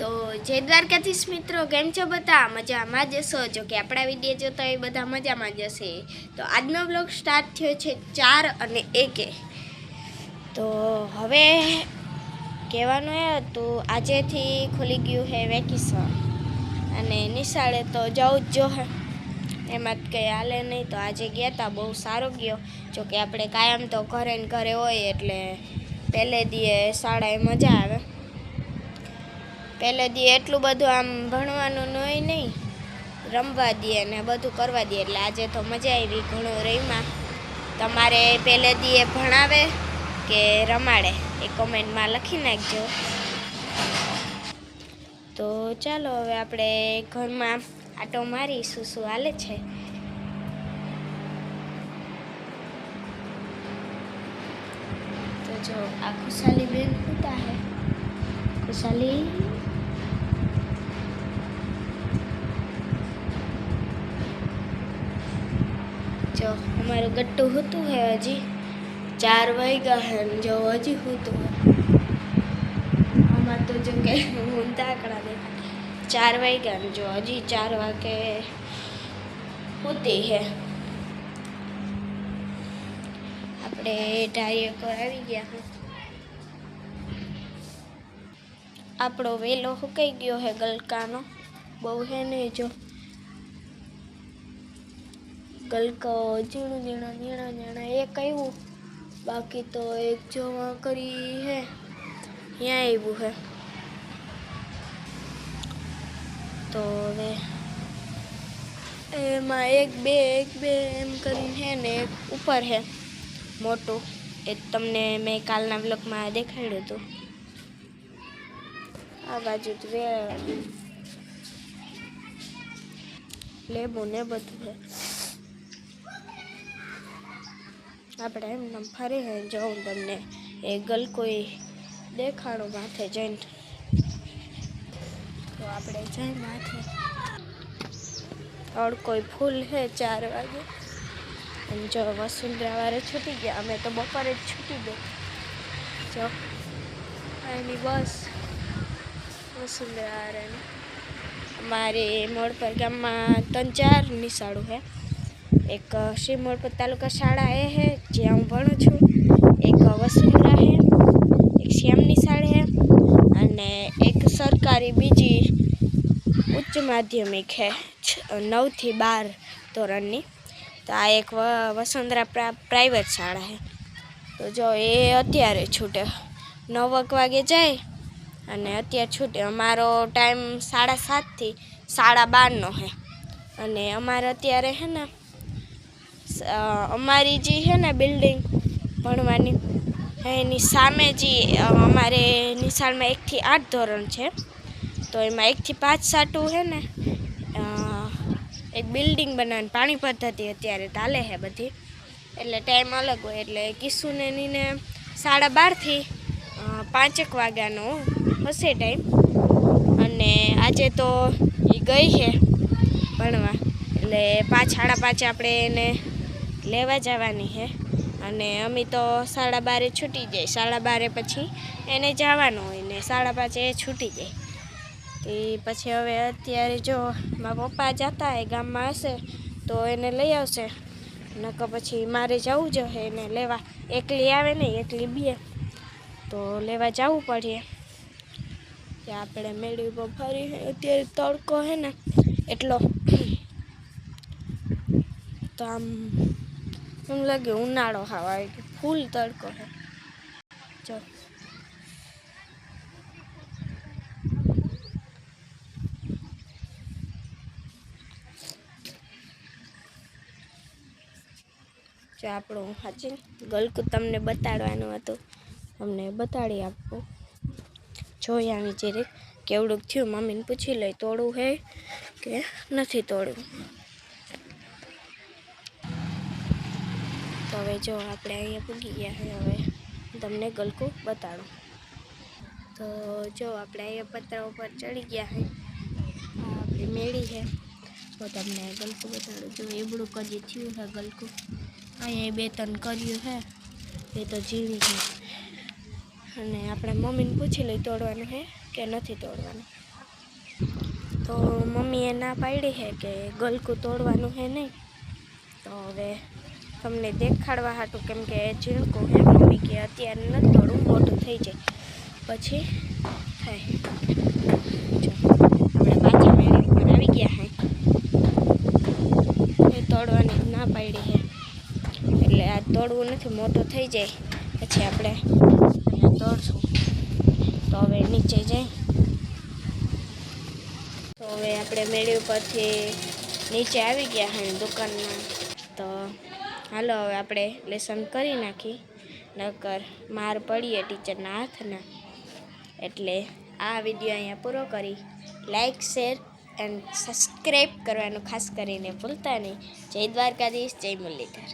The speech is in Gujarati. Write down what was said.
તો જય દ્વારકાધીશ મિત્રો, કેમ છો બધા? મજામાં જશો જો કે આપણા વીડિયો જોતા એ બધા મજામાં જશે તો આજનો બ્લોગ સ્ટાર્ટ થયો છે ચાર અને એકે તો હવે કહેવાનું એ હતું, આજેથી ખુલી ગયું છે વેકેશન અને નિશાળે તો જવું જ જોહે એમાં કંઈ હાલે નહીં, તો આજે ગયા હતા બહુ સારો ગયો. જો કે આપણે કાયમ તો ઘરે ને ઘરે હોય એટલે પહેલે દીએ શાળાએ મજા આવે. પહેલે દી એટલું બધું આમ ભણવાનું નહીં નહીં રમવા દે ને બધું કરવા દે. એટલે આજે તો મજા આવી, ઘણું રહીમાં તમારે પહેલે દીએ ભણાવે કે રમાડે? એ કોમેન્ટમાં લખી નાખજો. તો ચાલો હવે આપણે ઘરમાં આટો મારી શું શું હાલે છે? તો જો, આ ખુશાલી બેન પૂતા હે. ખુશાલી જો, અમારું ગટ્ટું હતું હે હજી. ચાર વાગ્યા હે ને જો હજી હતું આમાં તો જો કે ઊંધા આંકડા દેખાય. ચાર વાગ્યા ને જો હજી ચાર વાગે હોતી હે. આપણે ઢાળીએ પર આવી ગયા હે. આપણો વેલો સુકાઈ ગયો હે ગલકાનો. બહુ હે ને જો. ગલકો ઝીણું ઝીણા ઝીણા ઝીણા એક આવ્યું બાકી તો એક જોવા કરી હે ત્યાં આવ્યું હે. તો હવે એમાં એક બે એક બે એમ કરીને હે ને, એક ઉપર હે. મોટું. એ તમને મેં કાલના બ્લોકમાં દેખાડ્યું હતું. આ બાજુ તો લેબુ ને બધું છે આપણે એમને ફરી હે જાઉં તમને. એ ગલકોઈ દેખાડું માથે જઈને. તો આપણે જઈ માથે. તડકોઈ ફૂલ હે ચાર વાગે. અને જો વસુંધરા વારે છૂટી ગયા, અમે તો બપોરે જ છૂટી ગયા. જો એની બસ વસુંધરા વાળાની અમારે મોડ પર ગામમાં ત્રણ ચાર નિશાળો છે એક શ્રી મોડપત તાલુકા શાળા એ છે જ્યાં હું ભણું છું. એક વસુંધરા છે એક શ્યામની શાળા છે અને એક સરકારી બીજી ઉચ્ચ માધ્યમિક છે નવથી બાર ધોરણની. તો આ એક વસુંધરા પ્રા- પ્રાઇવેટ શાળા છે તો જો એ અત્યારે છૂટે. નવક વાગે જાય અને અત્યારે છૂટે. અમારો ટાઈમ સાડા સાતથી સાડા બારનો છે અને અમારે અત્યારે છે ને અમારી જે છે ને બિલ્ડિંગ ભણવાની, એની સામે જે અમારે નિશાળમાં એકથી આઠ ધોરણ છે. તો એમાં એકથી પાંચ સાટું છે ને એક બિલ્ડિંગ બનાવીને પાણી પદ્ધતિ અત્યારે ચાલે છે બધી. એટલે ટાઈમ અલગ હોય, એટલે કિસ્સુને નીને સાડા બારથી પાંચેક વાગ્યાનો હશે ટાઈમ અને આજે તો એ ગઈ છે ભણવા. એટલે પાંચ, સાડા પાંચે આપણે એને લેવા જવાની છે અને અમે તો સાડા બારે છૂટી જાય સાડા બારે પછી એને જવાનું હોય ને સાડા પાંચે એ છૂટી જાય. તે પછી હવે અત્યારે જો મારા પપ્પા જતા હોય ગામમાં હશે, તો એને લઈ આવશે. નકર પછી મારે જવું જ હે એને લેવા. એકલી આવે નહીં એકલી બે તો લેવા જવું પડે. કે આપણે મેળવી પર ફરી. અત્યારે તડકો હે ને, એટલો. તો આમ એમ લાગે ઉનાળો ખાવા આવી ગયો ફૂલ તડકો હે. જો. જો આપણું સાચી ગલકું તમને બતાડવાનું હતું. અમને બતાડી આપો. જોઈ આવી જરી કેવડુંક થયું? મમ્મીને પૂછી લઈ. તોડવું હે કે નથી તોડવું? હવે જો આપણે અહીંયા પૂગી ગયા છે હવે તમને ગલકું બતાડું. તો જો આપણે અહીંયા પતરા ઉપર ચડી ગયા છે આપણી મેળી છે તો તમને ગલકું બતાડું. જો એબડું કદી થયું છે ગલકું? અહીંયા બે ત્રણ કર્યું છે એ તો જીવી છે અને આપણે મમ્મીને પૂછી લઈ તોડવાનું છે કે નથી તોડવાનું. તો મમ્મીએ ના પાડી છે કે ગલકું તોડવાનું છે નહીં. તો હવે તમને દેખાડવા હાટું કેમ કે ઝીણકું હે મમ્મી કે અત્યારે નથી તોડવું મોટું થઈ જાય. પછી થાય. આપણે પાછા આવી ગયા હે. એ તોડવાની ના પાડી હે. એટલે આ તોડવું નથી, મોટું થઈ જાય. પછી આપણે એને તોડશું. તો હવે નીચે જઈ. તો હવે આપણે મેળી ઉપરથી નીચે આવી ગયા હે દુકાનમાં. તો હાલો, હવે આપણે લેસન કરી નાખી. નકર માર પડીએ ટીચરના હાથના. એટલે આ વીડિયો અહીંયા પૂરો કરી. લાઇક શેર એન્ડ સબસ્ક્રાઈબ કરવાનું ખાસ કરીને ભૂલતા નહીં. જય દ્વારકાધીશ, જય મુરલીધર.